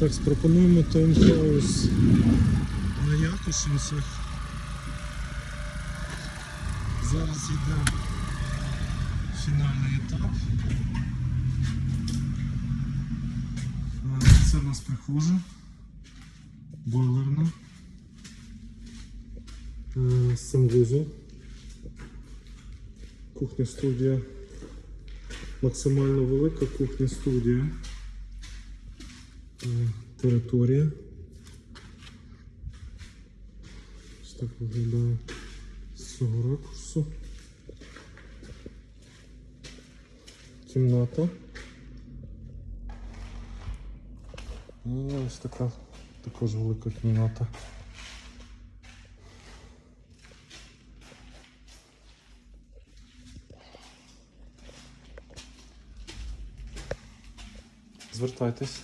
Так, пропонуємо таунхаус на Якушинцях. Зараз йде фінальний етап. Це в нас прихожа, бойлерна, Е, санвузол, кухня студія, максимально велика кухня студія, територія. Ось так виглядає з цього ракурсу. Кімната. І ось така також велика кімната. Звертайтесь.